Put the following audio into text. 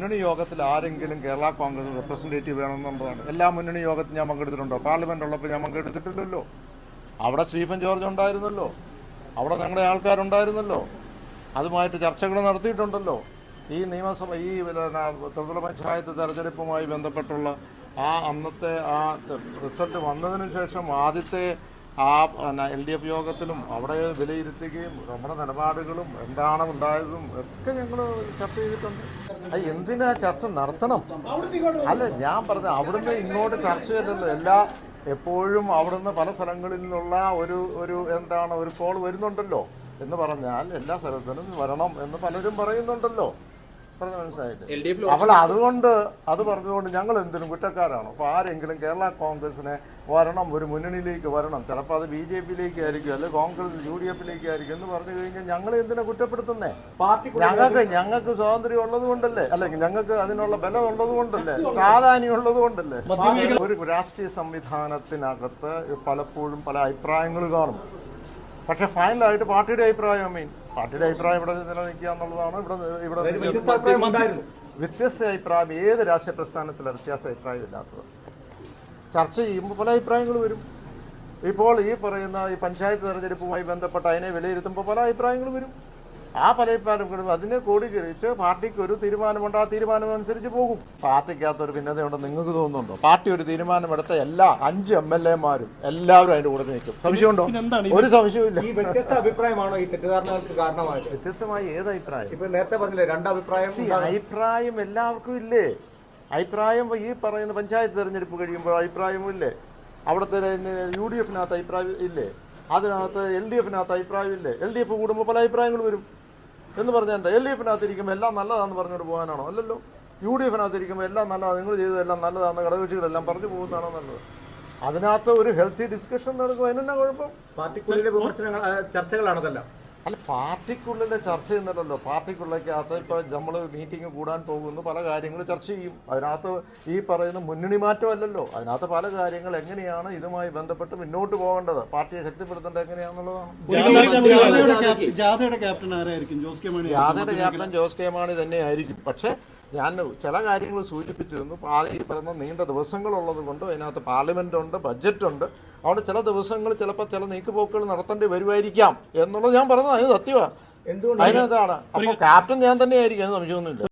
മുന്നണി യോഗത്തിൽ ആരെങ്കിലും കേരള കോൺഗ്രസ് റെപ്രസെന്റേറ്റീവ് വേണമെന്നുള്ളതാണ്. എല്ലാ മുന്നണി യോഗത്തിൽ ഞാൻ പങ്കെടുത്തിട്ടുണ്ടോ? പാർലമെന്റ് ഉള്ളപ്പോൾ ഞാൻ പങ്കെടുത്തിട്ടില്ലല്ലോ. അവിടെ സ്റ്റീഫൻ ജോർജ് ഉണ്ടായിരുന്നല്ലോ. അവിടെ ഞങ്ങളുടെ ആൾക്കാരുണ്ടായിരുന്നല്ലോ. അതുമായിട്ട് ചർച്ചകൾ നടത്തിയിട്ടുണ്ടല്ലോ. ഈ നിയമസഭ ഈ ത്രിതല പഞ്ചായത്ത് തെരഞ്ഞെടുപ്പുമായി ബന്ധപ്പെട്ടുള്ള ആ അന്നത്തെ ആ റിസൾട്ട് വന്നതിന് ശേഷം ആദ്യത്തെ ആ എൽ ഡി എഫ് യോഗത്തിലും അവിടെ വിലയിരുത്തുകയും നമ്മുടെ നിലപാടുകളും എന്താണ് ഉണ്ടായതും ഒക്കെ ഞങ്ങൾ ചർച്ച ചെയ്തിട്ടുണ്ട്. അത് എന്തിനാ ചർച്ച നടത്തണം? അല്ല ഞാൻ പറഞ്ഞ അവിടുന്ന് ഇങ്ങോട്ട് ചർച്ച ചെയ്തല്ലോ എല്ലാ എപ്പോഴും അവിടുന്ന് പല സ്ഥലങ്ങളിൽ നിന്നുള്ള ഒരു ഒരു എന്താണ് ഒരു കോൾ വരുന്നുണ്ടല്ലോ എന്ന് പറഞ്ഞാൽ എല്ലാ സ്ഥലത്തിനും വരണം എന്ന് പലരും പറയുന്നുണ്ടല്ലോ. പറഞ്ഞ മനസ്സിലായില്ലേ? അപ്പോൾ അതുകൊണ്ട് അത് പറഞ്ഞുകൊണ്ട് ഞങ്ങൾ എന്തിനും കുറ്റക്കാരാണ്. അപ്പോൾ ആരെങ്കിലും കേരള കോൺഗ്രസിനെ വരണം ഒരു മുന്നണിയിലേക്ക് വരണം. ചിലപ്പോൾ അത് ബി ജെ പിയിലേക്ക് ആയിരിക്കും അല്ലെങ്കിൽ കോൺഗ്രസ് യു ഡി എഫിലേക്ക് ആയിരിക്കും എന്ന് പറഞ്ഞു കഴിഞ്ഞാൽ ഞങ്ങൾ എന്തിനാ കുറ്റപ്പെടുത്തുന്നേ? ഞങ്ങൾക്ക് ഞങ്ങൾക്ക് സ്വാതന്ത്ര്യം ഉള്ളത് കൊണ്ടല്ലേ അല്ലെങ്കിൽ ഞങ്ങൾക്ക് അതിനുള്ള ബലം ഉള്ളത് കൊണ്ടല്ലേ പ്രാധാന്യം ഉള്ളത് കൊണ്ടല്ലേ ഒരു രാഷ്ട്രീയ സംവിധാനത്തിനകത്ത് പലപ്പോഴും പല അഭിപ്രായങ്ങൾ കാണും. പക്ഷെ ഫൈനലായിട്ട് പാർട്ടിയുടെ അഭിപ്രായം മീൻ പാർട്ടിയുടെ അഭിപ്രായം ഇവിടെ നിലനിൽക്കുക എന്നുള്ളതാണ്. ഇവിടെ ഇവിടെ വ്യത്യസ്ത അഭിപ്രായം ഏത് രാഷ്ട്രീയ പ്രസ്ഥാനത്തിലും വ്യത്യാസ അഭിപ്രായം ഇല്ലാത്തത്. ചർച്ച ചെയ്യുമ്പോൾ പല അഭിപ്രായങ്ങൾ വരും. ഇപ്പോൾ ഈ പറയുന്ന ഈ പഞ്ചായത്ത് തെരഞ്ഞെടുപ്പുമായി ബന്ധപ്പെട്ട് അതിനെ വിലയിരുത്തുമ്പോൾ പല അഭിപ്രായങ്ങൾ വരും. ആ പല അഭിപ്രായങ്ങളും അതിനെ കോടീകരിച്ച് പാർട്ടിക്ക് ഒരു തീരുമാനമുണ്ട്. ആ തീരുമാനം അനുസരിച്ച് പോകും. പാർട്ടിക്കകത്ത് ഒരു ഭിന്നതയുണ്ടെന്ന് നിങ്ങൾക്ക് തോന്നുന്നുണ്ടോ? പാർട്ടി ഒരു തീരുമാനമെടുത്ത എല്ലാ അഞ്ച് എം എൽ എമാരും എല്ലാവരും അതിന്റെ കൂടെ നിൽക്കും. സംശയമുണ്ടോ? ഒരു സംശയവും ഈ വ്യത്യസ്ത അഭിപ്രായമാണോ ഈ തെറ്റിദ്ധാരണകൾക്ക് കാരണമായത്? വ്യത്യസ്തമായി ഏത് അഭിപ്രായം? ഇപ്പൊ നേരത്തെ പറഞ്ഞില്ലേ രണ്ട് അഭിപ്രായം അഭിപ്രായം എല്ലാവർക്കും ഇല്ലേ? അഭിപ്രായം ഈ പറയുന്ന പഞ്ചായത്ത് തെരഞ്ഞെടുപ്പ് കഴിയുമ്പോൾ അഭിപ്രായമില്ലേ അവിടുത്തെ യു ഡി എഫിനകത്ത് അഭിപ്രായം ഇല്ലേ? അതിനകത്ത് എൽ ഡി എഫിനകത്ത് അഭിപ്രായം ഇല്ലേ? എൽ ഡി എഫ് കൂടുമ്പോൾ പല അഭിപ്രായങ്ങൾ വരും. എന്ന് പറഞ്ഞാൽ എന്താ? എൽ ഡി എഫിനകത്ത് ഇരിക്കുമ്പോൾ എല്ലാം നല്ലതാണെന്ന് പറഞ്ഞുകൊണ്ട് പോകാനാണോ? അല്ലല്ലോ. യു ഡി എഫിനകത്ത് ഇരിക്കുമ്പോൾ എല്ലാം നല്ലതാണ് നിങ്ങൾ ചെയ്തതെല്ലാം നല്ലതാണെന്ന് ഘടകകക്ഷികളെല്ലാം പറഞ്ഞു പോകുന്നതാണോ നല്ലത്? അതിനകത്ത് ഒരു ഹെൽത്തി ഡിസ്കഷൻ നടക്കും അതിനെന്നാ കുഴപ്പം? പാർട്ടിക്കുള്ളിലെ വിമർശനങ്ങൾ ചർച്ചകളാണതെല്ലാം. അല്ല പാർട്ടിക്കുള്ളിലെ ചർച്ച ചെയ്യുന്നില്ലല്ലോ പാർട്ടിക്കുള്ളിലേക്കകത്ത് ഇപ്പൊ നമ്മൾ മീറ്റിംഗ് കൂടാൻ പോകുന്നു പല കാര്യങ്ങൾ ചർച്ച ചെയ്യും. അതിനകത്ത് ഈ പറയുന്ന മുന്നണി മാറ്റമല്ലല്ലോ. അതിനകത്ത് പല കാര്യങ്ങൾ എങ്ങനെയാണ് ഇതുമായി ബന്ധപ്പെട്ട് മുന്നോട്ട് പോകേണ്ടത്? പാർട്ടിയെ ശക്തിപ്പെടുത്തേണ്ടത് എങ്ങനെയാണെന്നുള്ളതാണ് ജാഥയുടെ ക്യാപ്റ്റൻ- ആരായിരിക്കും? ജോസ് കെ മാണി യാതൊരു ക്യാപ്റ്റൻ ജോസ് കെ മാണി തന്നെയായിരിക്കും. പക്ഷേ ഞാൻ ചില കാര്യങ്ങൾ സൂചിപ്പിച്ചിരുന്നു. ഈ പറയുന്ന നീണ്ട ദിവസങ്ങളുള്ളത് കൊണ്ട് അതിനകത്ത് പാർലമെന്റ് ഉണ്ട് ബഡ്ജറ്റ് ഉണ്ട്. അവിടെ ചില ദിവസങ്ങൾ ചിലപ്പോൾ ചില നീക്കുപോക്കുകൾ നടത്തേണ്ടി വരുമായിരിക്കാം എന്നുള്ളത് ഞാൻ പറഞ്ഞത് അത് സത്യമാണ്. അതിനകത്താണ് അപ്പോൾ ക്യാപ്റ്റൻ ഞാൻ തന്നെയായിരിക്കും അത് സംശയമൊന്നുമില്ല.